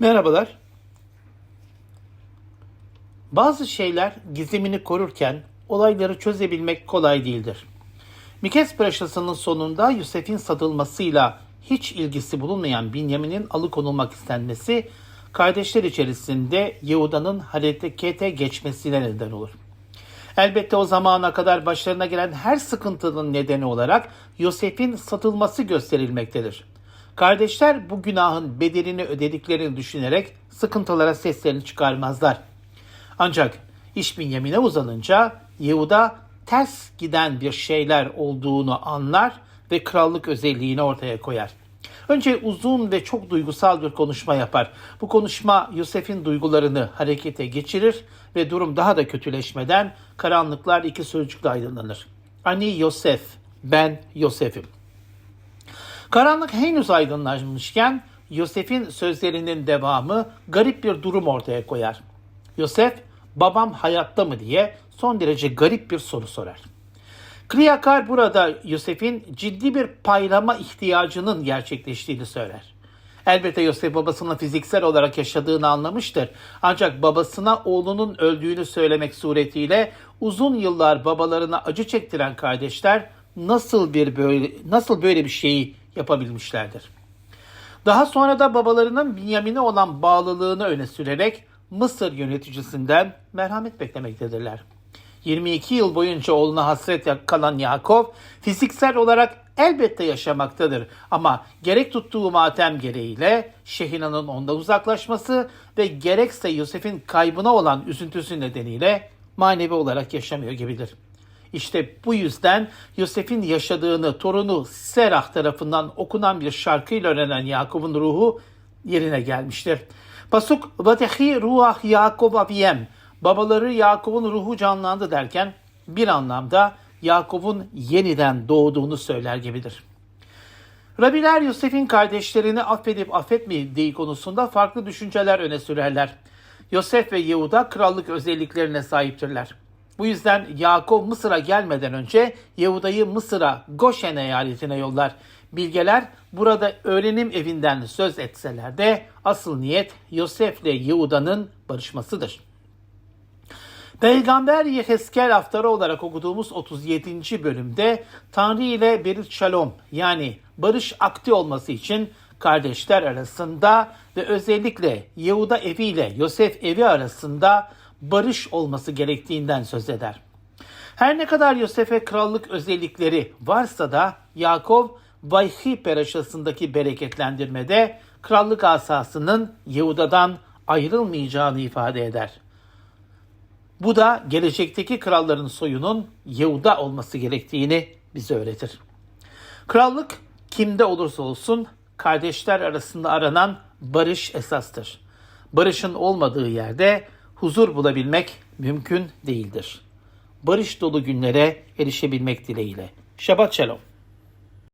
Merhabalar. Bazı şeyler gizemini korurken olayları çözebilmek kolay değildir. Mikes Praşası'nın sonunda Yusuf'in satılmasıyla hiç ilgisi bulunmayan Binyamin'in alıkonulmak istenmesi kardeşler içerisinde Yehuda'nın harekete geçmesine neden olur. Elbette o zamana kadar başlarına gelen her sıkıntının nedeni olarak Yosef'in satılması gösterilmektedir. Kardeşler bu günahın bedelini ödediklerini düşünerek sıkıntılara seslerini çıkarmazlar. Ancak iş Binyamin'e uzanınca Yehuda ters giden bir şeyler olduğunu anlar ve krallık özelliğini ortaya koyar. Önce uzun ve çok duygusal bir konuşma yapar. Bu konuşma Yosef'in duygularını harekete geçirir ve durum daha da kötüleşmeden karanlıklar iki sözcükle aydınlanır. Ani Yosef, ben Yosef'im. Karanlık henüz aydınlanmışken Yosef'in sözlerinin devamı garip bir durum ortaya koyar. Yosef, babam hayatta mı diye son derece garip bir soru sorar. Kriyakar burada Yosef'in ciddi bir paylama ihtiyacının gerçekleştiğini söyler. Elbette Yosef babasının fiziksel olarak yaşadığını anlamıştır. Ancak babasına oğlunun öldüğünü söylemek suretiyle uzun yıllar babalarına acı çektiren kardeşler nasıl bir böyle nasıl böyle bir şeyi yapabilmişlerdir. Daha sonra da babalarının Binyamin'e olan bağlılığını öne sürerek Mısır yöneticisinden merhamet beklemektedirler. 22 yıl boyunca oğluna hasret kalan Yakov fiziksel olarak elbette yaşamaktadır ama gerek tuttuğu matem gereğiyle Şehina'nın ondan uzaklaşması ve gerekse Yosef'in kaybına olan üzüntüsü nedeniyle manevi olarak yaşamıyor gibidir. İşte bu yüzden Yosef'in yaşadığını torunu Serah tarafından okunan bir şarkıyla öğrenen Yakup'un ruhu yerine gelmiştir. Pasuk Vatehi ruah Yakub aviyem babaları Yakup'un ruhu canlandı derken bir anlamda Yakup'un yeniden doğduğunu söyler gibidir. Rabiler Yosef'in kardeşlerini affedip affetmediği konusunda farklı düşünceler öne sürerler. Yosef ve Yehuda krallık özelliklerine sahiptirler. Bu yüzden Yakup Mısır'a gelmeden önce Yehuda'yı Mısır'a Goşen eyaletine yollar. Bilgeler burada öğrenim evinden söz etseler de asıl niyet Yosef ile Yehuda'nın barışmasıdır. Peygamber Yehezkel haftarı olarak okuduğumuz 37. bölümde Tanrı ile Berit Shalom yani barış akti olması için kardeşler arasında ve özellikle Yehuda evi ile Yosef evi arasında barış olması gerektiğinden söz eder. Her ne kadar Yosef'e krallık özellikleri varsa da Yakov Vayhi peraşasındaki bereketlendirmede krallık asasının Yehuda'dan ayrılmayacağını ifade eder. Bu da gelecekteki kralların soyunun Yehuda olması gerektiğini bize öğretir. Krallık kimde olursa olsun kardeşler arasında aranan barış esastır. Barışın olmadığı yerde huzur bulabilmek mümkün değildir. Barış dolu günlere erişebilmek dileğiyle. Şabat Shalom.